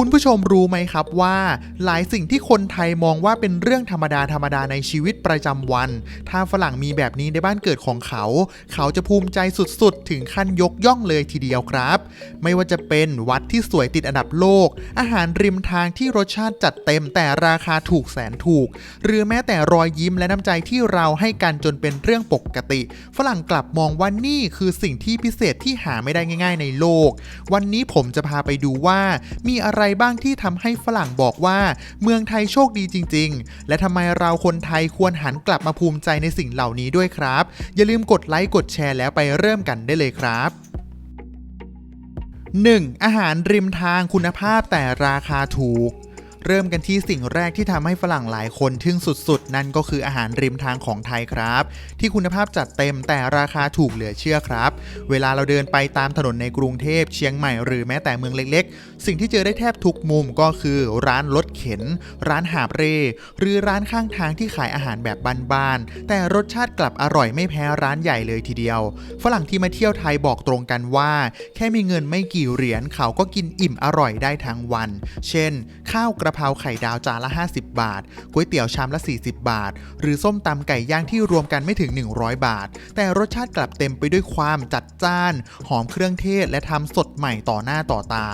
คุณผู้ชมรู้ไหมครับว่า หลายสิ่งที่คนไทยมองว่าเป็นเรื่องธรรมดาธรรมดาในชีวิตประจำวัน ถ้าฝรั่งมีแบบนี้ในบ้านเกิดของเขา เขาจะภูมิใจสุดๆ ถึงขั้นยกย่องเลยทีเดียวครับ ไม่ว่าจะเป็นวัดที่สวยติดอันดับโลก อาหารริมทางที่รสชาติจัดเต็มแต่ราคาถูกแสนถูก หรือแม้แต่รอยยิ้มและน้ำใจที่เราให้กันจนเป็นเรื่องปกติ ฝรั่งกลับมองว่านี่คือสิ่งที่พิเศษที่หาไม่ได้ง่าย ๆ ในโลก วันนี้ผมจะพาไปดูว่ามีอะไรบ้างที่ทำให้ฝรั่งบอกว่า เมืองไทยโชคดีจริง ๆ และทำไมเราคนไทยควรหันกลับมาภูมิใจในสิ่งเหล่านี้ด้วยครับ อย่าลืมกดไลค์กดแชร์แล้วไปเริ่มกันได้เลยครับ 1. อาหารริมทางคุณภาพแต่ราคาถูก เริ่มกันที่สิ่งแรกที่ทำให้ฝรั่งหลายคนทึ่งสุดๆ นั่นก็คืออาหารริมทางของไทยครับ ที่คุณภาพจัดเต็มแต่ราคาถูกเหลือเชื่อครับ เวลาเราเดินไปตามถนนในกรุงเทพเชียงใหม่หรือแม้แต่เมืองเล็กๆ สิ่งที่เจอได้แทบทุกมุมก็คือร้านรถเข็น ร้านหาบเร่ หรือร้านข้างทางที่ขายอาหารแบบบ้านๆแต่รสชาติกลับอร่อยไม่แพ้ร้านใหญ่เลยทีเดียว ฝรั่งที่มาเที่ยวไทยบอกตรงกันว่า แค่มีเงินไม่กี่เหรียญเขาก็กินอิ่มอร่อยได้ทั้งวัน เช่น ข้าวกระเพราไข่ดาวจานละ 50 บาท ก๋วยเตี๋ยวชามละ 40 บาท หรือส้มตำไก่ย่างที่รวมกันไม่ถึง 100 บาท แต่รสชาติกลับเต็มไปด้วยความจัดจ้าน หอมเครื่องเทศและทำสดใหม่ต่อหน้าต่อตา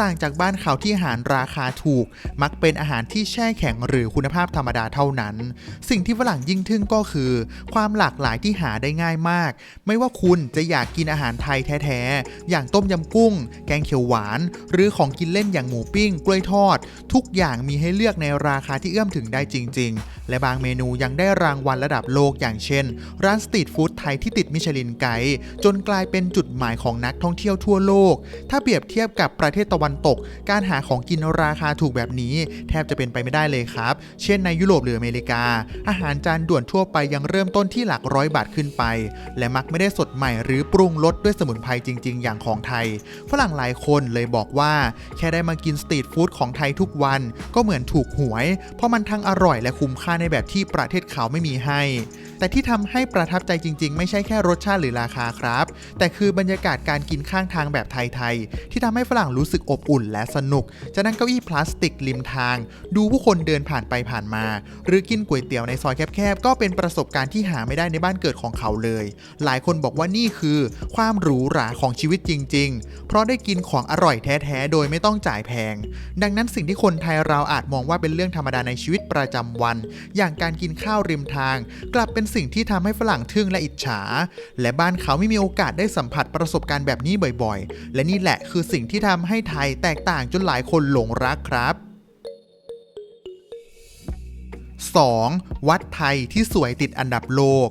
ต่างจากบ้านเขาที่อาหารราคาถูก มักเป็นอาหารที่แช่แข็งหรือคุณภาพธรรมดาเท่านั้น สิ่งที่ฝรั่งยิ่งทึ่งก็คือ ความหลากหลายที่หาได้ง่ายมาก ไม่ว่าคุณจะอยากกินอาหารไทยแท้ๆอย่างต้มยำกุ้ง แกงเขียวหวาน หรือของกินเล่นอย่างหมูปิ้ง กล้วยทอด ทุกอย่างอย่างมีให้เลือกในราคาที่เอื้อมถึงได้จริง และบางเมนูยังได้รางวัลระดับโลกอย่างเช่น ร้านสตรีทฟู้ดไทยที่ติดมิชลินไกด์จนกลายเป็นจุดหมายของนักท่องเที่ยวทั่วโลก ถ้าเปรียบเทียบกับประเทศตะวันตก การหาของกินราคาถูกแบบนี้ แทบจะเป็นไปไม่ได้เลยครับ เช่นในยุโรปหรืออเมริกา อาหารจานด่วนทั่วไปยังเริ่มต้นที่หลักร้อยบาทขึ้นไป และมักไม่ได้สดใหม่หรือปรุงรสด้วยสมุนไพรจริง ๆ อย่างของไทย ฝรั่งหลายคนเลยบอกว่าแค่ได้มากินสตรีทฟู้ดของไทยทุกวัน ก็เหมือนถูกหวย เพราะมันทั้งอร่อยและคุ้มค่าในแบบที่ประเทศเขาไม่มีให้ แต่ที่ทำให้ประทับใจจริง ๆ ไม่ใช่แค่รสชาติหรือราคาครับ แต่คือบรรยากาศการกินข้างทางแบบไทยๆ ที่ทำให้ฝรั่งรู้สึกอบอุ่นและสนุก จะนั่งเก้าอี้พลาสติกริมทาง ดูผู้คนเดินผ่านไปผ่านมา หรือกินก๋วยเตี๋ยวในซอยแคบๆ ก็เป็นประสบการณ์ที่หาไม่ได้ในบ้านเกิดของเขาเลย หลายคนบอกว่านี่คือความหรูหราของชีวิตจริง ๆ เพราะได้กินของอร่อยแท้ๆ โดยไม่ต้องจ่ายแพง ดังนั้นสิ่งที่คนไทยเราอาจมองว่าเป็นเรื่องธรรมดาในชีวิตประจำวันอย่างการกินข้าวริมทาง กลับเป็นสิ่งที่ทำให้ฝรั่งทึ่งและอิจฉา และบ้านเขาไม่มีโอกาสได้สัมผัสประสบการณ์แบบนี้บ่อยๆ และนี่แหละคือสิ่งที่ทำให้ไทยแตกต่างจนหลายคนหลงรักครับ 2. วัดไทยที่สวยติดอันดับโลก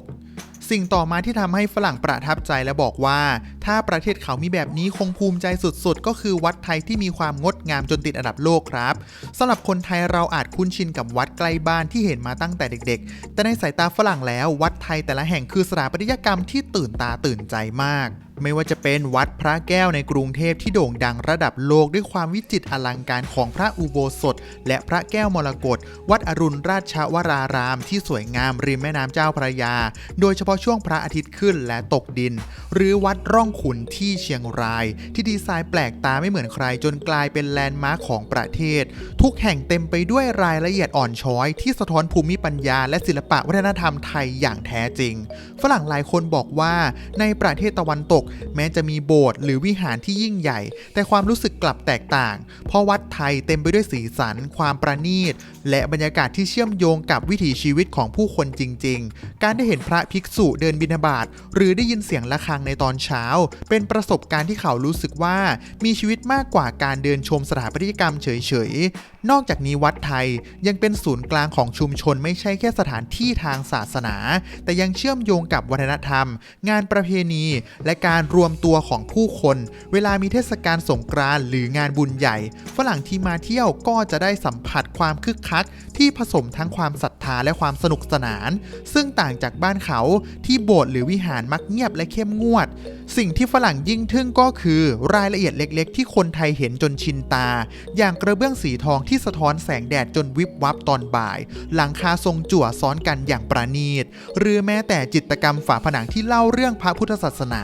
สิ่งต่อมาที่ทำให้ฝรั่งประทับใจและบอกว่า ถ้าประเทศเขามีแบบนี้คงภูมิใจสุดๆ ก็คือวัดไทยที่มีความงดงามจนติดอันดับโลกครับสำหรับคนไทยเราอาจคุ้นชินกับวัดใกล้บ้านที่เห็นมาตั้งแต่เด็ก ๆ แต่ในสายตาฝรั่งแล้ว วัดไทยแต่ละแห่งคือสถาปัตยกรรมที่ตื่นตาตื่นใจมากไม่ว่าจะเป็นวัดพระแก้วในกรุงเทพที่โด่งดังระดับโลกด้วยความวิจิตรอลังการของพระอุโบสถ และพระแก้วมรกตวัดอรุณราชวราราม ที่สวยงามริมแม่น้ำเจ้าพระยา โดยเฉพาะช่วงพระอาทิตย์ขึ้นและตกดิน หรือวัดร่องขุนที่เชียงราย ที่ดีไซน์แปลกตาไม่เหมือนใคร จนกลายเป็นแลนด์มาร์คของประเทศ ทุกแห่งเต็มไปด้วยรายละเอียดอ่อนช้อย ที่สะท้อนภูมิปัญญา และศิลปะวัฒนธรรมไทยอย่างแท้จริง ฝรั่งหลายคนบอกว่า ในประเทศตะวันตก แม้จะมีโบสถ์หรือวิหารที่ยิ่งใหญ่ แต่ความรู้สึกกลับแตกต่าง เพราะวัดไทยเต็มไปด้วยสีสัน ความประณีต และบรรยากาศที่เชื่อมโยงกับวิถีชีวิตของผู้คนจริง ๆ การได้เห็นพระภิกษุเดินบิณฑบาตหรือได้ยินเสียงะระฆังในตอนเช้า เป็นประสบการณ์ที่เขารู้สึกว่ามีชีวิตมากกว่าการเดินชมสถาปัตยกรรมเฉยๆนอกจากนี้วัดไทยยังเป็นศูนย์กลางของชุมชนไม่ใช่แค่สถานที่ทางศาสนา แต่ยังเชื่อมโยงกับวัฒนธรรม งานประเพณี และการรวมตัวของผู้คน เวลามีเทศกาลสงกรานต์หรืองานบุญใหญ่ ฝรั่งที่มาเที่ยวก็จะได้สัมผัสความคึกคัก ที่ผสมทั้งความศรัทธาและความสนุกสนาน ซึ่งต่างจากบ้านเขาที่โบสถ์หรือวิหารมักเงียบและเข้มงวด สิ่งที่ฝรั่งยิ่งทึ่งก็คือรายละเอียดเล็กๆ ที่คนไทยเห็นจนชินตา อย่างกระเบื้องสีทองที่สะท้อนแสงแดดจนวิบวับตอนบ่าย หลังคาทรงจั่วซ้อนกันอย่างประณีต หรือแม้แต่จิตกรรมฝาผนังที่เล่าเรื่องพระพุทธศาสนา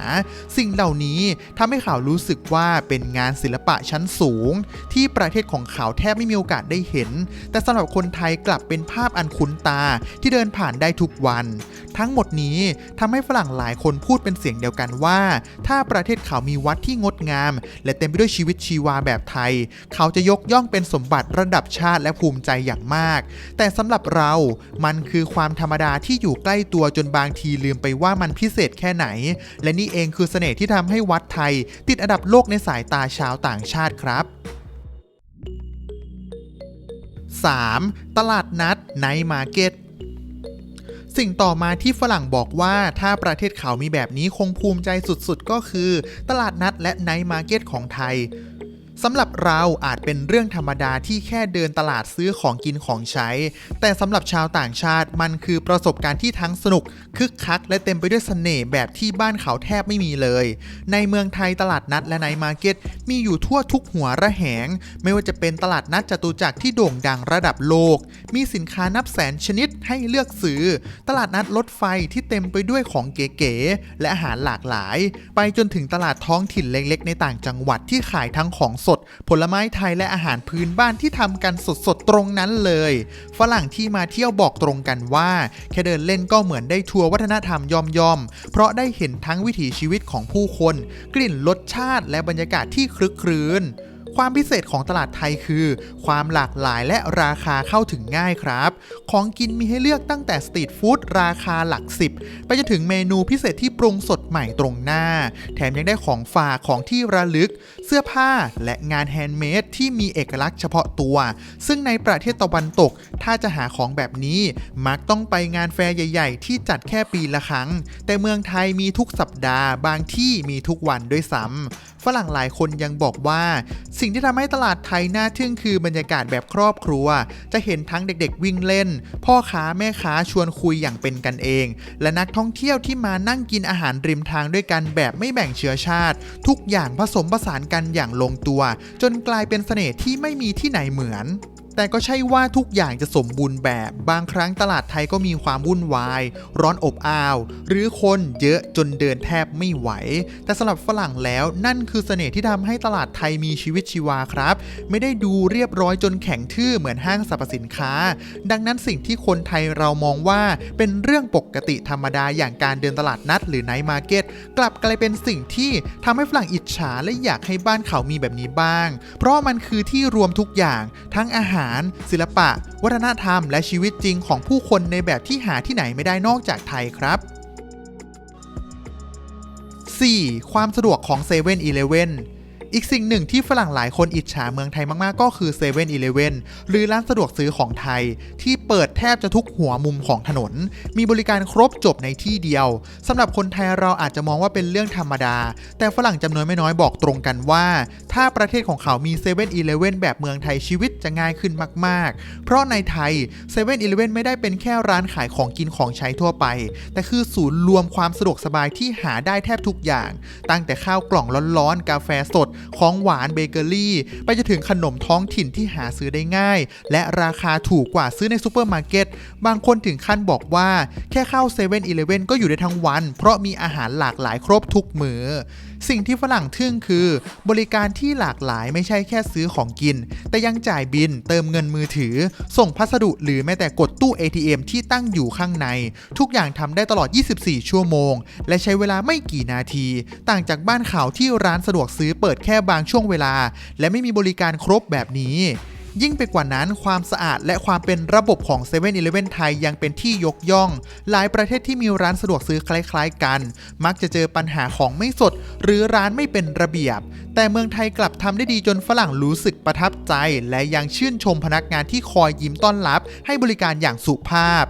สิ่งเหล่านี้ทำให้ข่าวรู้สึกว่าเป็นงานศิลปะชั้นสูง ที่ประเทศของเขาแทบไม่มีโอกาสได้เห็น แต่สำหรับคนไทยกลับเป็นภาพอันคุ้นตาที่เดินผ่านได้ทุกวัน ทั้งหมดนี้ทำให้ฝรั่งหลายคนพูดเป็นเสียงเดียวกันว่าถ้าประเทศเขามีวัดที่งดงาม และเต็มไปด้วยชีวิตชีวาแบบไทย เขาจะยกย่องเป็นสมบัติระดับชาติและภูมิใจอย่างมาก แต่สำหรับเรา มันคือความธรรมดาที่อยู่ใกล้ตัวจนบางทีลืมไปว่ามันพิเศษแค่ไหน และนี่เองคือเสน่ห์ที่ทำให้วัดไทย ติดอันดับโลกในสายตาชาวต่างชาติครับ 3. ตลาดนัดไนมาร์เก็ต สิ่งต่อมาที่ฝรั่งบอกว่าถ้าประเทศเขามีแบบนี้คงภูมิใจสุดๆ ก็คือ ตลาดนัดและไนท์มาร์เก็ตของไทย สำหรับเราอาจเป็นเรื่องธรรมดาที่แค่เดินตลาดซื้อของกินของใช้ แต่สำหรับชาวต่างชาติมันคือประสบการณ์ที่ทั้งสนุก คึกคัก และเต็มไปด้วยเสน่ห์แบบที่บ้านเขาแทบไม่มีเลย ในเมืองไทยตลาดนัดและไนมาร์เก็ต มีอยู่ทั่วทุกหัวระแหง ไม่ว่าจะเป็นตลาดนัดจตุจักรที่โด่งดังระดับโลก มีสินค้านับแสนชนิดให้เลือกซื้อ ตลาดนัดรถไฟที่เต็มไปด้วยของเก๋ๆและอาหารหลากหลาย ไปจนถึงตลาดท้องถิ่นเล็กๆ ในต่างจังหวัดที่ขายทั้งของสด ผลไม้ไทยและอาหารพื้นบ้านที่ทำกันสดๆตรงนั้นเลย ฝรั่งที่มาเที่ยวบอกตรงกันว่า แค่เดินเล่นก็เหมือนได้ทัวร์วัฒนธรรมย่อมเพราะได้เห็นทั้งวิถีชีวิตของผู้คน กลิ่นรสชาติและบรรยากาศที่คลึกครื้น ความพิเศษของตลาดไทยคือ ความหลากหลายและราคาเข้าถึงง่ายครับ ของกินมีให้เลือกตั้งแต่สตรีทฟู้ดราคาหลักสิบไปจนถึงเมนูพิเศษที่ปรุงสดใหม่ตรงหน้า แถมยังได้ของฝากของที่ระลึก เสื้อผ้าและงานแฮนด์เมดที่มีเอกลักษณ์เฉพาะตัว ซึ่งในประเทศตะวันตก ถ้าจะหาของแบบนี้ มักต้องไปงานแฟร์ใหญ่ ๆ ที่จัดแค่ปีละครั้ง แต่เมืองไทยมีทุกสัปดาห์บางที่มีทุกวันด้วยซ้ำ ฝรั่งหลายคนยังบอกว่า สิ่งที่ทำให้ตลาดไทยน่าทึ่งคือบรรยากาศแบบครอบครัว จะเห็นทั้งเด็กๆวิ่งเล่น พ่อค้าแม่ค้าชวนคุยอย่างเป็นกันเอง และนักท่องเที่ยวที่มานั่งกินอาหารริมทางด้วยกันแบบไม่แบ่งเชื้อชาติ ทุกอย่างผสมผสานกันอย่างลงตัว จนกลายเป็นเสน่ห์ที่ไม่มีที่ไหนเหมือน แต่ก็ใช่ว่าทุกอย่างจะสมบูรณ์แบบ บางครั้งตลาดไทยก็มีความวุ่นวาย ร้อนอบอ้าว หรือคนเยอะจนเดินแทบไม่ไหว แต่สำหรับฝรั่งแล้วนั่นคือเสน่ห์ที่ทำให้ตลาดไทยมีชีวิตชีวาครับ ไม่ได้ดูเรียบร้อยจนแข็งทื่อเหมือนห้างสรรพสินค้า ดังนั้นสิ่งที่คนไทยเรามองว่าเป็นเรื่องปกติธรรมดาอย่างการเดินตลาดนัด หรือไนท์มาร์เก็ตกลับกลายเป็นสิ่งที่ทำให้ฝรั่งอิจฉาและอยากให้บ้านเขามีแบบนี้บ้าง เพราะมันคือที่รวมทุกอย่างทั้งอาหารศิลปะ วัฒนธรรม และชีวิตจริงของผู้คนในแบบที่หาที่ไหนไม่ได้นอกจากไทยครับ 4. ความสะดวกของ7 e เ e ่ e อ อีกสิ่งหนึ่งที่ฝรั่งหลายคนอิจฉาเมืองไทยมาก ๆ ก็คือ7 e เ e ่ e อหรือร้านสะดวกซื้อของไทย ที่เปิดแทบจะทุกหัวมุมของถนน มีบริการครบจบในที่เดียวสำหรับคนไทยเราอาจจะมองว่าเป็นเรื่องธรรมดา แต่ฝรั่งจำนวนไม่น้อยบอกตรงกันว่า ถ้าประเทศของเขามี7 e เ e ่ e อแบบเมืองไทยชีวิตจะง่ายขึ้นมาก ๆ เพราะในไทย7 e เ e ่ e ไม่ได้เป็นแค่ร้านขายของกินของใช้ทั่วไป แต่คือศูนย์รวมความสะดวกสบายที่หาได้แทบทุกอย่าง ตั้งแต่ข้าวกล่องร้อนๆกาแฟสดของหวานเบเกอรี่ ไปจนถึงขนมท้องถิ่นที่หาซื้อได้ง่าย และราคาถูกกว่าซื้อในซูเปอร์มาร์เก็ต บางคนถึงขั้นบอกว่าแค่เข้า7 e เ e ่ e อก็อยู่ได้ทั้งวัน เพราะมีอาหารหลากหลายครบทุกมือ สิ่งที่ฝรั่งทึ่งคือ บริการที่หลากหลายไม่ใช่แค่ซื้อของกิน แต่ยังจ่ายบิน เติมเงินมือถือ ส่งพัสดุหรือแม้แต่กดตู้ ATM ที่ตั้งอยู่ข้างใน ทุกอย่างทำได้ตลอด 24 ชั่วโมง และใช้เวลาไม่กี่นาที ต่างจากบ้านข่าวที่ร้านสะดวกซื้อเปิดแค่บางช่วงเวลา และไม่มีบริการครบแบบนี้ ยิ่งไปกว่านั้นความสะอาดและความเป็นระบบของ7 e เ e ่ e อไทยยังเป็นที่ยกย่อง หลายประเทศที่มีร้านสะดวกซื้อคล้ายๆกัน มักจะเจอปัญหาของไม่สด หรือร้านไม่เป็นระเบียบ แต่เมืองไทยกลับทำได้ดีจนฝรั่งรู้สึกประทับใจ และยังชื่นชมพนักงานที่คอยยิ้มต้อนรับ ให้บริการอย่างสุภาพ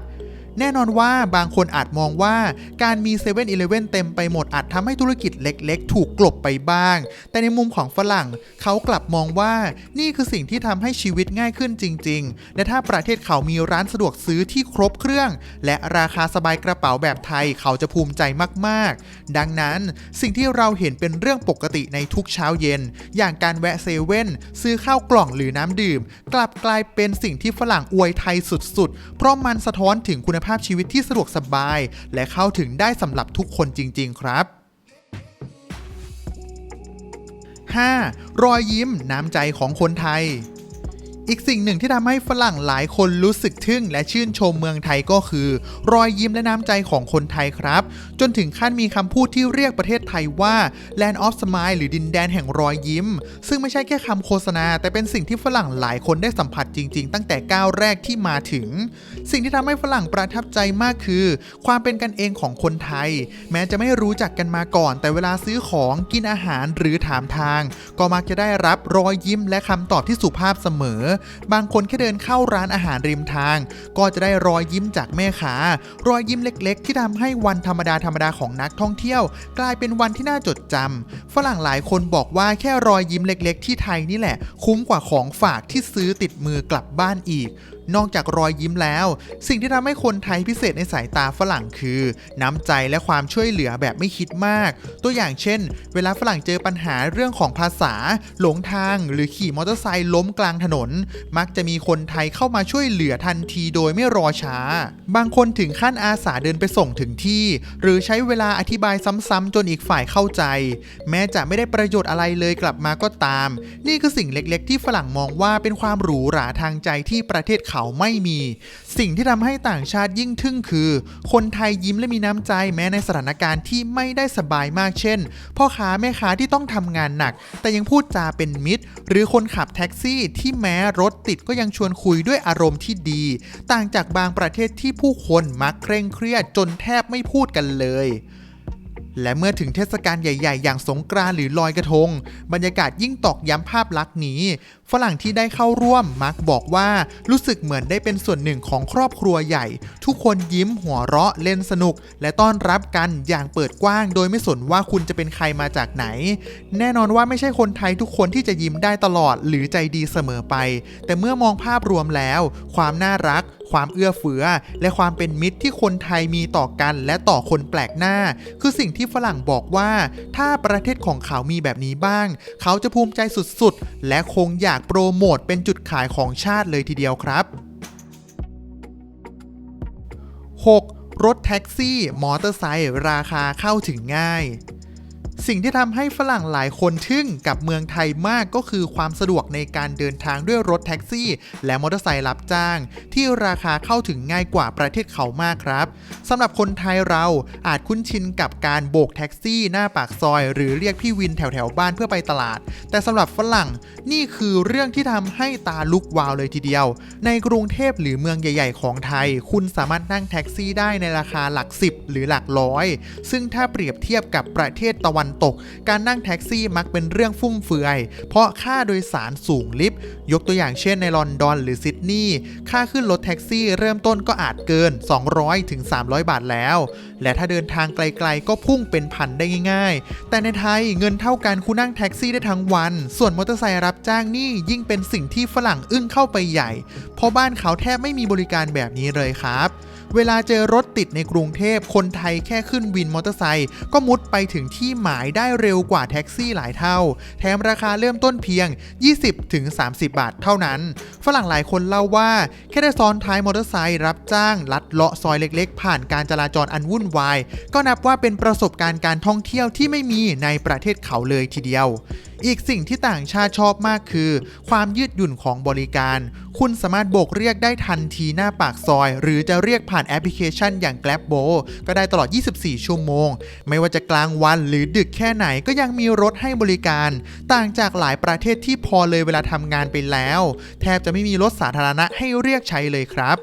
แน่นอนว่าบางคนอาจมองว่าการมี7 e เ e ่ e อเต็มไปหมดอาจทำให้ธุรกิจเล็กๆ ถูกกลบไปบ้าง แต่ในมุมของฝรั่งเขากลับมองว่านี่คือสิ่งที่ทำให้ชีวิตง่ายขึ้นจริง ๆ และถ้าประเทศเขามีร้านสะดวกซื้อที่ครบเครื่อง และราคาสบายกระเป๋าแบบไทยเขาจะภูมิใจมากๆ ดังนั้นสิ่งที่เราเห็นเป็นเรื่องปกติในทุกเช้าเย็น อย่างการแวะเซเว่นซื้อข้าวกล่องหรือน้ำดื่ม กลับกลายเป็นสิ่งที่ฝรั่งอวยไทยสุดๆ เพราะมันสะท้อนถึงคุณภาพชีวิตที่สะดวกสบาย และเข้าถึงได้สำหรับทุกคนจริง ๆ ครับ 5. รอยยิ้มน้ำใจของคนไทย อีกสิ่งหนึ่งที่ทำให้ฝรั่งหลายคนรู้สึกทึ่ง และชื่นชมเมืองไทยก็คือ รอยยิ้มและน้ำใจของคนไทยครับ จนถึงขั้นมีคำพูดที่เรียกประเทศไทยว่า Land of Smile หรือดินแดนแห่งรอยยิ้ม ซึ่งไม่ใช่แค่คำโฆษณา แต่เป็นสิ่งที่ฝรั่งหลายคนได้สัมผัสจริง ๆ ตั้งแต่ก้าวแรกที่มาถึง สิ่งที่ทำให้ฝรั่งประทับใจมากคือ ความเป็นกันเองของคนไทย แม้จะไม่รู้จักกันมาก่อน แต่เวลาซื้อของกินอาหารหรือถามทาง ก็มักจะได้รับรอยยิ้มและคำตอบที่สุภาพเสมอบางคนแค่เดินเข้าร้านอาหารริมทาง ก็จะได้รอยยิ้มจากแม่ค้ารอยยิ้มเล็ก ๆ ที่ทำให้วันธรรมดาธรรมดาของนักท่องเที่ยว กลายเป็นวันที่น่าจดจำฝรั่งหลายคนบอกว่าแค่รอยยิ้มเล็ก ๆ ที่ไทยนี่แหละ คุ้มกว่าของฝากที่ซื้อติดมือกลับบ้านอีก นอกจากรอยยิ้มแล้ว สิ่งที่ทำให้คนไทยพิเศษในสายตาฝรั่งคือ น้ำใจและความช่วยเหลือแบบไม่คิดมาก ตัวอย่างเช่น เวลาฝรั่งเจอปัญหาเรื่องของภาษา หลงทาง หรือขี่มอเตอร์ไซค์ล้มกลางถนน มักจะมีคนไทยเข้ามาช่วยเหลือทันทีโดยไม่รอช้า บางคนถึงขั้นอาสาเดินไปส่งถึงที่ หรือใช้เวลาอธิบายซ้ำๆจนอีกฝ่ายเข้าใจ แม้จะไม่ได้ประโยชน์อะไรเลยกลับมาก็ตาม นี่คือสิ่งเล็กๆ ที่ฝรั่งมองว่าเป็นความหรูหราทางใจที่ประเทศเขาเขาไม่มี สิ่งที่ทำให้ต่างชาติยิ่งทึ่งคือ คนไทยยิ้มและมีน้ำใจแม้ในสถานการณ์ที่ไม่ได้สบายมากเช่น พ่อค้าแม่ค้าที่ต้องทำงานหนัก แต่ยังพูดจาเป็นมิตร หรือคนขับแท็กซี่ที่แม้รถติดก็ยังชวนคุยด้วยอารมณ์ที่ดี ต่างจากบางประเทศที่ผู้คนมักเคร่งเครียดจนแทบไม่พูดกันเลย และเมื่อถึงเทศกาลใหญ่ ๆ อย่างสงกรานต์หรือลอยกระทง บรรยากาศยิ่งตอกย้ำภาพลักษณ์นี้ ฝรั่งที่ได้เข้าร่วมมักบอกว่ารู้สึกเหมือนได้เป็นส่วนหนึ่งของครอบครัวใหญ่ ทุกคนยิ้มหัวเราะเล่นสนุก และต้อนรับกันอย่างเปิดกว้าง โดยไม่สนว่าคุณจะเป็นใครมาจากไหน แน่นอนว่าไม่ใช่คนไทยทุกคนที่จะยิ้มได้ตลอดหรือใจดีเสมอไป แต่เมื่อมองภาพรวมแล้ว ความน่ารัก ความเอื้อเฟื้อ และความเป็นมิตรที่คนไทยมีต่อกันและต่อคนแปลกหน้า คือสิ่งที่ฝรั่งบอกว่า ถ้าประเทศของเขามีแบบนี้บ้าง เขาจะภูมิใจสุดๆ และคงอยากโปรโมทเป็นจุดขายของชาติเลยทีเดียวครับ 6. รถแท็กซี่ มอเตอร์ไซค์ราคาเข้าถึงง่าย สิ่งที่ทำให้ฝรั่งหลายคนทึ่งกับเมืองไทยมากก็คือความสะดวกในการเดินทางด้วยรถแท็กซี่ และมอเตอร์ไซค์รับจ้าง ที่ราคาเข้าถึงง่ายกว่าประเทศเขามากครับสำหรับคนไทยเราอาจคุ้นชินกับการโบกแท็กซี่ หน้าปากซอย หรือเรียกพี่วินแถวแถวบ้านเพื่อไปตลาด แต่สำหรับฝรั่งนี่คือเรื่องที่ทำให้ตาลุกวาวเลยทีเดียว ในกรุงเทพหรือเมืองใหญ่ ๆ ของไทย คุณสามารถนั่งแท็กซี่ได้ในราคาหลักสิบหรือหลักร้อย ซึ่งถ้าเปรียบเทียบกับประเทศตะวันตก การนั่งแท็กซี่มักเป็นเรื่องฟุ่มเฟือย เพราะค่าโดยสารสูงลิฟต์ยกตัวอย่างเช่นในลอนดอนหรือซิดนีย์ค่าขึ้นรถแท็กซี่เริ่มต้นก็อาจเกิน 200ถึง300 บาทแล้ว และถ้าเดินทางไกลๆ ก็พุ่งเป็นพันได้ง่าย ๆ แต่ในไทยเงินเท่ากันคุณนั่งแท็กซี่ได้ทั้งวัน ส่วนมอเตอร์ไซค์รับจ้างนี่ยิ่งเป็นสิ่งที่ฝรั่งอึ้งเข้าไปใหญ่ เพราะบ้านเขาแทบไม่มีบริการแบบนี้เลยครับ เวลาเจอรถติดในกรุงเทพคนไทยแค่ขึ้นวินมอเตอร์ไซค์ก็มุดไปถึงที่หมายได้เร็วกว่าแท็กซี่หลายเท่า แถมราคาเริ่มต้นเพียง 20-30 บาทเท่านั้น ฝรั่งหลายคนเล่าว่า แค่ได้ซ้อนท้ายมอเตอร์ไซค์รับจ้างลัดเลาะซอยเล็กๆ ผ่านการจราจรอันวุ่นวาย ก็นับว่าเป็นประสบการณ์การท่องเที่ยวที่ไม่มีในประเทศเขาเลยทีเดียว อีกสิ่งที่ต่างชาติชอบมากคือ ความยืดหยุ่นของบริการ คุณสามารถโบกเรียกได้ทันทีหน้าปากซอย หรือจะเรียกผ่านแอปพลิเคชันอย่าง Grab Bo ก็ได้ตลอด 24 ชั่วโมง ไม่ว่าจะกลางวันหรือดึกแค่ไหนก็ยังมีรถให้บริการ ต่างจากหลายประเทศที่พอเลยเวลาทำงานไปแล้ว แทบจะไม่มีรถสาธารณะให้เรียกใช้เลยครับ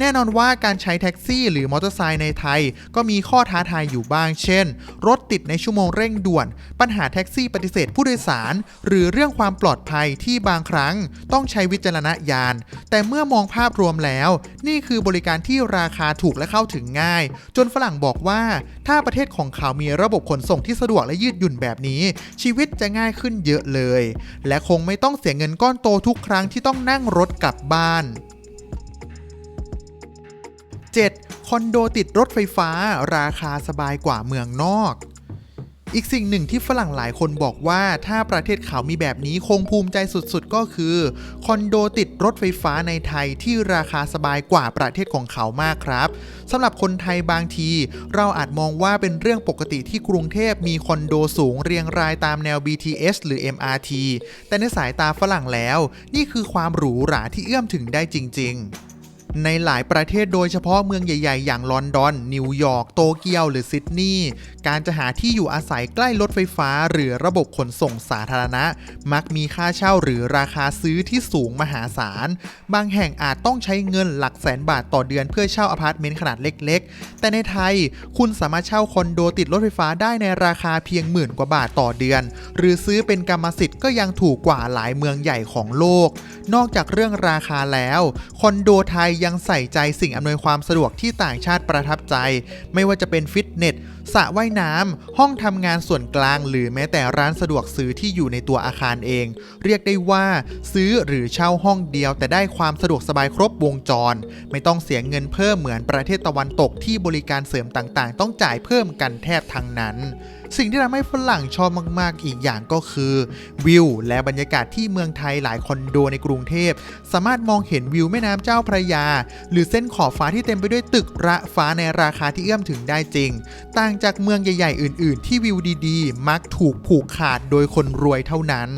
แน่นอนว่าการใช้แท็กซี่หรือมอเตอร์ไซค์ในไทย ก็มีข้อท้าทายอยู่บ้าง เช่น รถติดในชั่วโมงเร่งด่วน ปัญหาแท็กซี่ปฏิเสธผู้โดยสาร หรือเรื่องความปลอดภัยที่บางครั้งต้องใช้วิจารณญาณ แต่เมื่อมองภาพรวมแล้ว นี่คือบริการที่ราคาถูกและเข้าถึงง่าย จนฝรั่งบอกว่า ถ้าประเทศของเขามีระบบขนส่งที่สะดวกและยืดหยุ่นแบบนี้ ชีวิตจะง่ายขึ้นเยอะเลย และคงไม่ต้องเสียเงินก้อนโตทุกครั้งที่ต้องนั่งรถกลับบ้าน 7. คอนโดติดรถไฟฟ้า ราคาสบายกว่าเมืองนอก อีกสิ่งหนึ่งที่ฝรั่งหลายคนบอกว่าถ้าประเทศเขามีแบบนี้คงภูมิใจสุดๆ ก็คือ คอนโดติดรถไฟฟ้าในไทยที่ราคาสบายกว่าประเทศของเขามากครับสำหรับคนไทยบางที เราอาจมองว่าเป็นเรื่องปกติที่กรุงเทพมีคอนโดสูงเรียงรายตามแนว BTS หรือ MRT แต่ในสายตาฝรั่งแล้ว นี่คือความหรูหราที่เอื้อมถึงได้จริง ๆ ในหลายประเทศโดยเฉพาะเมืองใหญ่ ๆ อย่างลอนดอน นิวยอร์ก โตเกียว หรือซิดนีย์ การจะหาที่อยู่อาศัยใกล้รถไฟฟ้า หรือระบบขนส่งสาธารณะ มักมีค่าเช่าหรือราคาซื้อที่สูงมหาศาล บางแห่งอาจต้องใช้เงินหลักแสนบาทต่อเดือนเพื่อเช่าอพาร์ตเมนต์ขนาดเล็ก ๆ แต่ในไทย คุณสามารถเช่าคอนโดติดรถไฟฟ้าได้ในราคาเพียงหมื่นกว่าบาทต่อเดือน หรือซื้อเป็นกรรมสิทธิ์ก็ยังถูกกว่าหลายเมืองใหญ่ของโลก นอกจากเรื่องราคาแล้ว คอนโดไทยยังใส่ใจสิ่งอำนวยความสะดวกที่ต่างชาติประทับใจ ไม่ว่าจะเป็นฟิตเนส สระว่ายน้ำ ห้องทำงานส่วนกลาง หรือแม้แต่ร้านสะดวกซื้อที่อยู่ในตัวอาคารเอง เรียกได้ว่า ซื้อหรือเช่าห้องเดียว แต่ได้ความสะดวกสบายครบวงจร ไม่ต้องเสียเงินเพิ่มเหมือนประเทศตะวันตกที่บริการเสริมต่างๆ ต้องจ่ายเพิ่มกันแทบทั้งนั้น สิ่งที่ทำให้ฝรั่งชอบมาก ๆ อีกอย่างก็คือ วิว และบรรยากาศที่เมืองไทยหลายคอนโดในกรุงเทพ สามารถมองเห็นวิวแม่น้ำเจ้าพระยา หรือเส้นขอบฟ้าที่เต็มไปด้วยตึกระฟ้าในราคาที่เอื้อมถึงได้จริง ต่างจากเมืองใหญ่ ๆ อื่น ๆ ที่วิวดี ๆ มักถูกผูกขาดโดยคนรวยเท่านั้น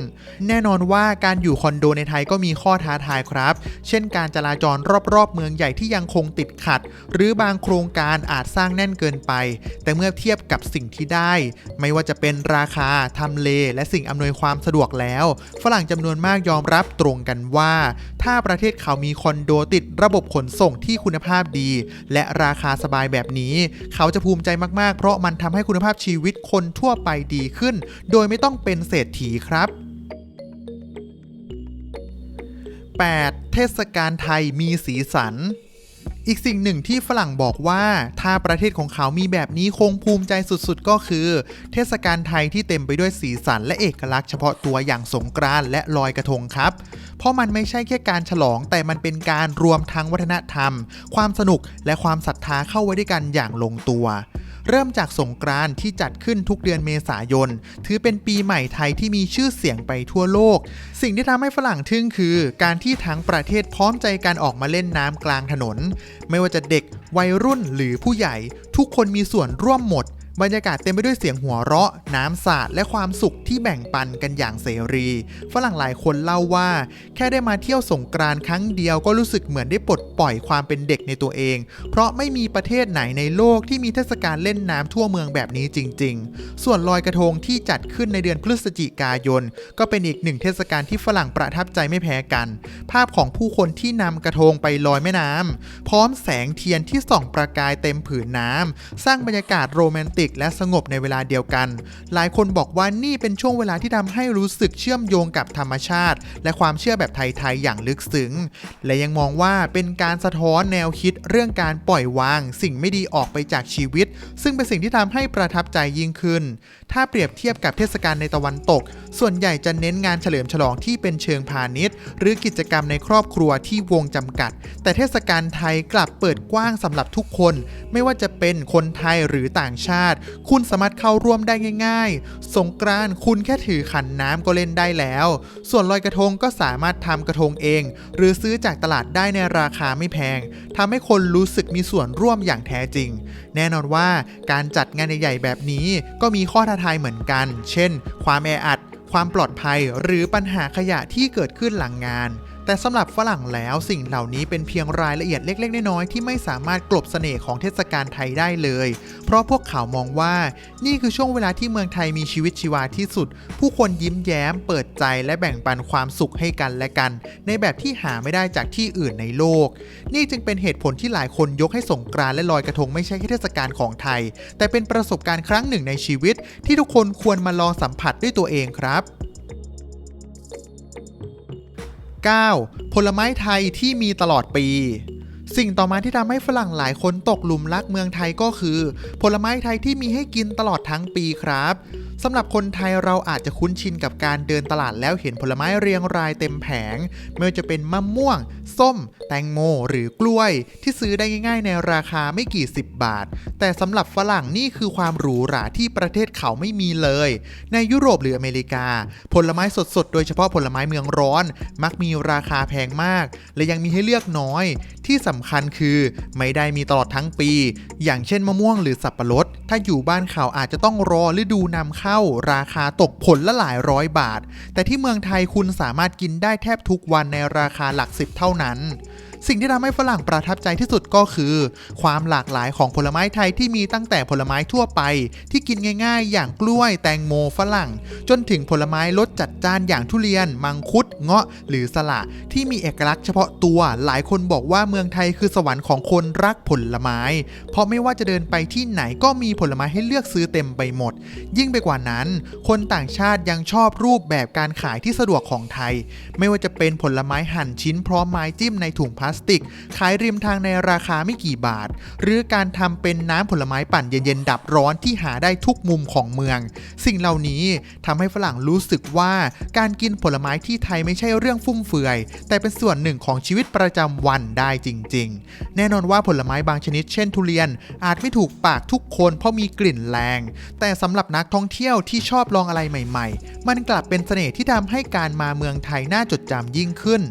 แน่นอนว่าการอยู่คอนโดในไทยก็มีข้อท้าทายครับ เช่นการจราจรรอบ ๆ เมืองใหญ่ที่ยังคงติดขัด หรือบางโครงการอาจสร้างแน่นเกินไป แต่เมื่อเทียบกับสิ่งที่ได้ ไม่ว่าจะเป็นราคาทำเล และสิ่งอำนวยความสะดวกแล้ว ฝรั่งจำนวนมากยอมรับตรงกันว่า ถ้าประเทศเขามีคอนโดติดระบบขนส่งที่คุณภาพดี และราคาสบายแบบนี้ เขาจะภูมิใจมากๆเพราะมันทำให้คุณภาพชีวิตคนทั่วไปดีขึ้น โดยไม่ต้องเป็นเศรษฐีครับ 8. เทศกาลไทยมีสีสันอีกสิ่งหนึ่งที่ฝรั่งบอกว่าถ้าประเทศของเขามีแบบนี้คงภูมิใจสุดๆ ก็คือ เทศกาลไทยที่เต็มไปด้วยสีสันและเอกลักษณ์เฉพาะตัวอย่างสงกรานต์และลอยกระทงครับ เพราะมันไม่ใช่แค่การฉลองแต่มันเป็นการรวมทั้งวัฒนธรรม ความสนุกและความศรัทธาเข้าไว้ด้วยกันอย่างลงตัว เริ่มจากสงกรานต์ที่จัดขึ้นทุกเดือนเมษายน ถือเป็นปีใหม่ไทยที่มีชื่อเสียงไปทั่วโลก สิ่งที่ทำให้ฝรั่งทึ่งคือ การที่ทั้งประเทศพร้อมใจกันออกมาเล่นน้ำกลางถนน ไม่ว่าจะเด็กวัยรุ่นหรือผู้ใหญ่ ทุกคนมีส่วนร่วมหมด บรรยากาศเต็มไปด้วยเสียงหัวเราะ น้ำสาดและความสุขที่แบ่งปันกันอย่างเสรี ฝรั่งหลายคนเล่าว่า แค่ได้มาเที่ยวสงกรานต์ครั้งเดียวก็รู้สึกเหมือนได้ปลดปล่อยความเป็นเด็กในตัวเอง เพราะไม่มีประเทศไหนในโลกที่มีเทศกาลเล่นน้ำทั่วเมืองแบบนี้จริง ๆ ส่วนลอยกระทงที่จัดขึ้นในเดือนพฤศจิกายน ก็เป็นอีกหนึ่งเทศกาลที่ฝรั่งประทับใจไม่แพ้กัน ภาพของผู้คนที่นำกระทงไปลอยแม่น้ำพร้อมแสงเทียนที่ส่องประกายเต็มผืนน้ำสร้างบรรยากาศโรแมนติกและสงบในเวลาเดียวกัน หลายคนบอกว่านี่เป็นช่วงเวลาที่ทำให้รู้สึกเชื่อมโยงกับธรรมชาติ และความเชื่อแบบไทยๆอย่างลึกซึ้ง และยังมองว่าเป็นการสะท้อนแนวคิดเรื่องการปล่อยวาง สิ่งไม่ดีออกไปจากชีวิต ซึ่งเป็นสิ่งที่ทำให้ประทับใจยิ่งขึ้น ถ้าเปรียบเทียบกับเทศกาลในตะวันตก ส่วนใหญ่จะเน้นงานเฉลิมฉลองที่เป็นเชิงพาณิชย์ หรือกิจกรรมในครอบครัวที่วงจำกัด แต่เทศกาลไทยกลับเปิดกว้างสำหรับทุกคน ไม่ว่าจะเป็นคนไทยหรือต่างชาติคุณสามารถเข้าร่วมได้ง่าย ๆ สงกรานต์คุณแค่ถือขันน้ำก็เล่นได้แล้ว ส่วนลอยกระทงก็สามารถทำกระทงเอง หรือซื้อจากตลาดได้ในราคาไม่แพงทำให้คนรู้สึกมีส่วนร่วมอย่างแท้จริง แน่นอนว่าการจัดงานใหญ่ๆแบบนี้ก็มีข้อท้าทายเหมือนกัน เช่น ความแออัด ความปลอดภัย หรือปัญหาขยะที่เกิดขึ้นหลังงาน แต่แต่สำหรับฝรั่งแล้วสิ่งเหล่านี้เป็นเพียงรายละเอียดเล็ก ๆ น้อยๆที่ไม่สามารถกลบเสน่ห์ของเทศกาลไทยได้เลย เพราะพวกเขามองว่า นี่คือช่วงเวลาที่เมืองไทยมีชีวิตชีวาที่สุด ผู้คนยิ้มแย้ม เปิดใจและแบ่งปันความสุขให้กันและกัน ในแบบที่หาไม่ได้จากที่อื่นในโลก นี่จึงเป็นเหตุผลที่หลายคนยกให้สงกรานต์และลอยกระทงไม่ใช่แค่เทศกาลของไทย แต่เป็นประสบการณ์ครั้งหนึ่งในชีวิต ที่ทุกคนควรมาลองสัมผัสด้วยตัวเองครับ 9. ผลไม้ไทยที่มีตลอดปี สิ่งต่อมาที่ทำให้ฝรั่งหลายคนตกหลุมรักเมืองไทยก็คือ ผลไม้ไทยที่มีให้กินตลอดทั้งปีครับ สำหรับคนไทยเราอาจจะคุ้นชินกับการเดินตลาดแล้วเห็นผลไม้เรียงรายเต็มแผง ไม่ว่าจะเป็นมะม่วง ส้ม แตงโม หรือกล้วย ที่ซื้อได้ง่าย ๆ ในราคาไม่กี่สิบบาท แต่สำหรับฝรั่งนี่คือความหรูหราที่ประเทศเขาไม่มีเลย ในยุโรปหรืออเมริกา ผลไม้สดๆ โดยเฉพาะผลไม้เมืองร้อน มักมีราคาแพงมาก และยังมีให้เลือกน้อย ที่สำคัญคือไม่ได้มีตลอดทั้งปี อย่างเช่นมะม่วงหรือสับปะรด ถ้าอยู่บ้านเขาอาจจะต้องรอฤดูนำเข้าราคาตกผลละหลายร้อยบาท แต่ที่เมืองไทยคุณสามารถกินได้แทบทุกวันในราคาหลักสิบเท่านั้น สิ่งที่ทำให้ฝรั่งประทับใจที่สุดก็คือ ความหลากหลายของผลไม้ไทยที่มีตั้งแต่ผลไม้ทั่วไป ที่กินง่าย ๆ อย่างกล้วยแตงโมฝรั่ง จนถึงผลไม้รสจัดจ้านอย่างทุเรียน มังคุด เงาะ หรือสละที่มีเอกลักษณ์เฉพาะตัวหลายคนบอกว่าเมืองไทยคือสวรรค์ของคนรักผลไม้ เพราะไม่ว่าจะเดินไปที่ไหนก็มีผลไม้ให้เลือกซื้อเต็มไปหมด ยิ่งไปกว่านั้น คนต่างชาติยังชอบรูปแบบการขายที่สะดวกของไทย ไม่ว่าจะเป็นผลไม้หั่นชิ้นพร้อมไม้จิ้มในถุงพลาสติก ขายริมทางในราคาไม่กี่บาท หรือการทำเป็นน้ำผลไม้ปั่นเย็นๆดับร้อนที่หาได้ทุกมุมของเมือง สิ่งเหล่านี้ทำให้ฝรั่งรู้สึกว่าการกินผลไม้ที่ไทยไม่ใช่เรื่องฟุ่มเฟือย แต่เป็นส่วนหนึ่งของชีวิตประจำวันได้จริง ๆ แน่นอนว่าผลไม้บางชนิดเช่นทุเรียน อาจไม่ถูกปากทุกคนเพราะมีกลิ่นแรง แต่สำหรับนักท่องเที่ยวที่ชอบลองอะไรใหม่ ๆ มันกลับเป็นเสน่ห์ที่ทำให้การมาเมืองไทยน่าจดจำยิ่งขึ้น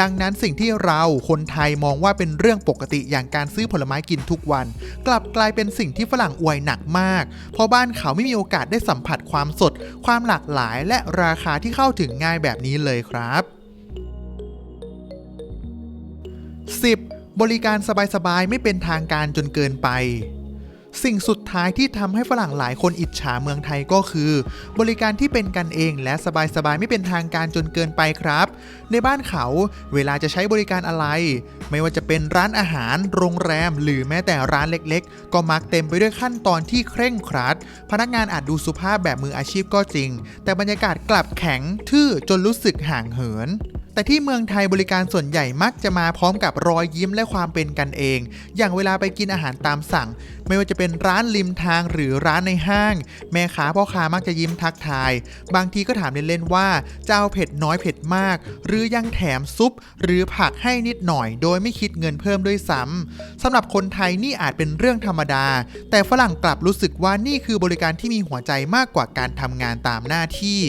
ดังนั้นสิ่งที่เราคนไทยมองว่าเป็นเรื่องปกติอย่างการซื้อผลไม้กินทุกวัน กลับกลายเป็นสิ่งที่ฝรั่งอวยหนักมาก เพราะบ้านเขาไม่มีโอกาสได้สัมผัสความสด ความหลากหลาย และราคาที่เข้าถึงง่ายแบบนี้เลยครับ 10. บริการสบายๆ ไม่เป็นทางการจนเกินไป สิ่งสุดท้ายที่ทำให้ฝรั่งหลายคนอิจฉาเมืองไทยก็คือ บริการที่เป็นกันเองและสบายๆไม่เป็นทางการจนเกินไปครับ ในบ้านเขาเวลาจะใช้บริการอะไร ไม่ว่าจะเป็นร้านอาหาร โรงแรม หรือแม้แต่ร้านเล็กๆ ก็มักเต็มไปด้วยขั้นตอนที่เคร่งครัด พนักงานอาจดูสุภาพแบบมืออาชีพก็จริง แต่บรรยากาศกลับแข็งทื่อจนรู้สึกห่างเหิน แต่ที่เมืองไทยบริการส่วนใหญ่มักจะมาพร้อมกับรอยยิ้มและความเป็นกันเอง อย่างเวลาไปกินอาหารตามสั่ง ไม่ว่าจะเป็นร้านริมทางหรือร้านในห้าง แม่ค้าพ่อค้ามักจะยิ้มทักทาย บางทีก็ถามเล่นๆว่าจะเอาเผ็ดน้อยเผ็ดมาก หรือยังแถมซุป หรือผักให้นิดหน่อย โดยไม่คิดเงินเพิ่มด้วยซ้ำสำหรับคนไทยนี่อาจเป็นเรื่องธรรมดา แต่ฝรั่งกลับรู้สึกว่านี่คือบริการที่มีหัวใจมากกว่าการทำงานตามหน้าที่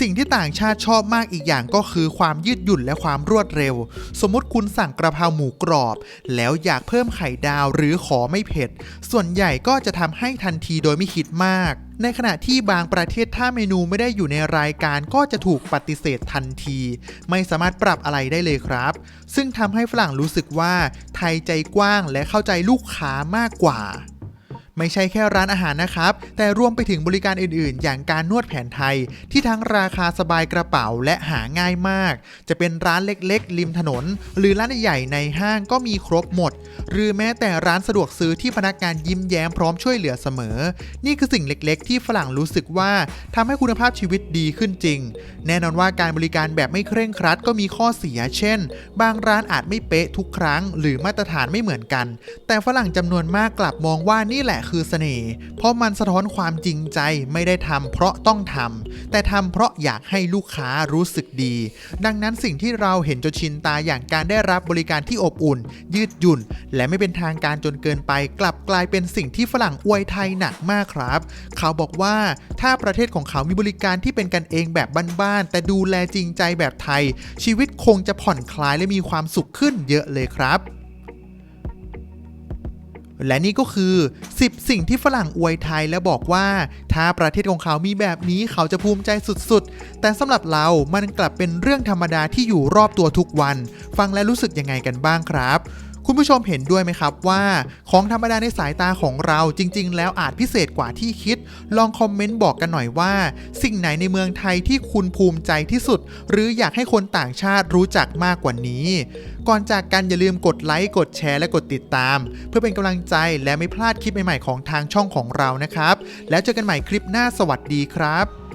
สิ่งที่ต่างชาติชอบมากอีกอย่างก็คือความยืดหยุ่นและความรวดเร็ว สมมติคุณสั่งกระเพราหมูกรอบ แล้วอยากเพิ่มไข่ดาวหรือขอไม่เผ็ด ส่วนใหญ่ก็จะทำให้ทันทีโดยไม่คิดมากในขณะที่บางประเทศถ้าเมนูไม่ได้อยู่ในรายการก็จะถูกปฏิเสธทันที ไม่สามารถปรับอะไรได้เลยครับ ซึ่งทำให้ฝรั่งรู้สึกว่าไทยใจกว้างและเข้าใจลูกค้ามากกว่า ไม่ใช่แค่ร้านอาหารนะครับ แต่รวมไปถึงบริการอื่นๆ อย่างการนวดแผนไทย ที่ทั้งราคาสบายกระเป๋าและหาง่ายมาก จะเป็นร้านเล็กๆ ริมถนน หรือร้านใหญ่ในห้างก็มีครบหมด หรือแม้แต่ร้านสะดวกซื้อที่พนักงานยิ้มแย้มพร้อมช่วยเหลือเสมอ นี่คือสิ่งเล็กๆ ที่ฝรั่งรู้สึกว่าทำให้คุณภาพชีวิตดีขึ้นจริง แน่นอนว่าการบริการแบบไม่เคร่งครัดก็มีข้อเสีย เช่น บางร้านอาจไม่เป๊ะทุกครั้ง หรือมาตรฐานไม่เหมือนกัน แต่ฝรั่งจำนวนมากกลับมองว่านี่แหละคือเสน่ห์เพราะมันสะท้อนความจริงใจไม่ได้ทำเพราะต้องทำแต่ทำเพราะอยากให้ลูกค้ารู้สึกดี ดังนั้นสิ่งที่เราเห็นจนชินตาอย่างการได้รับบริการที่อบอุ่น ยืดหยุ่น และไม่เป็นทางการจนเกินไป กลับกลายเป็นสิ่งที่ฝรั่งอวยไทยหนักมากครับ เขาบอกว่าถ้าประเทศของเขามีบริการที่เป็นกันเองแบบบ้านๆแต่ดูแลจริงใจแบบไทย ชีวิตคงจะผ่อนคลายและมีความสุขขึ้นเยอะเลยครับ และนี่ก็คือ 10 สิ่งที่ฝรั่งอวยไทยและบอกว่า ถ้าประเทศของเขามีแบบนี้เขาจะภูมิใจสุดๆ แต่สำหรับเรามันกลับเป็นเรื่องธรรมดาที่อยู่รอบตัวทุกวัน ฟังและรู้สึกยังไงกันบ้างครับ คุณผู้ชมเห็นด้วยไหมครับว่า ของธรรมดาในสายตาของเราจริง ๆ แล้วอาจพิเศษกว่าที่คิด ลองคอมเมนต์บอกกันหน่อยว่า สิ่งไหนในเมืองไทยที่คุณภูมิใจที่สุด หรืออยากให้คนต่างชาติรู้จักมากกว่านี้ ก่อนจากกันอย่าลืมกดไลค์กดแชร์และกดติดตาม เพื่อเป็นกำลังใจและไม่พลาดคลิปใหม่ๆของทางช่องของเรานะครับ แล้วเจอกันใหม่คลิปหน้าสวัสดีครับ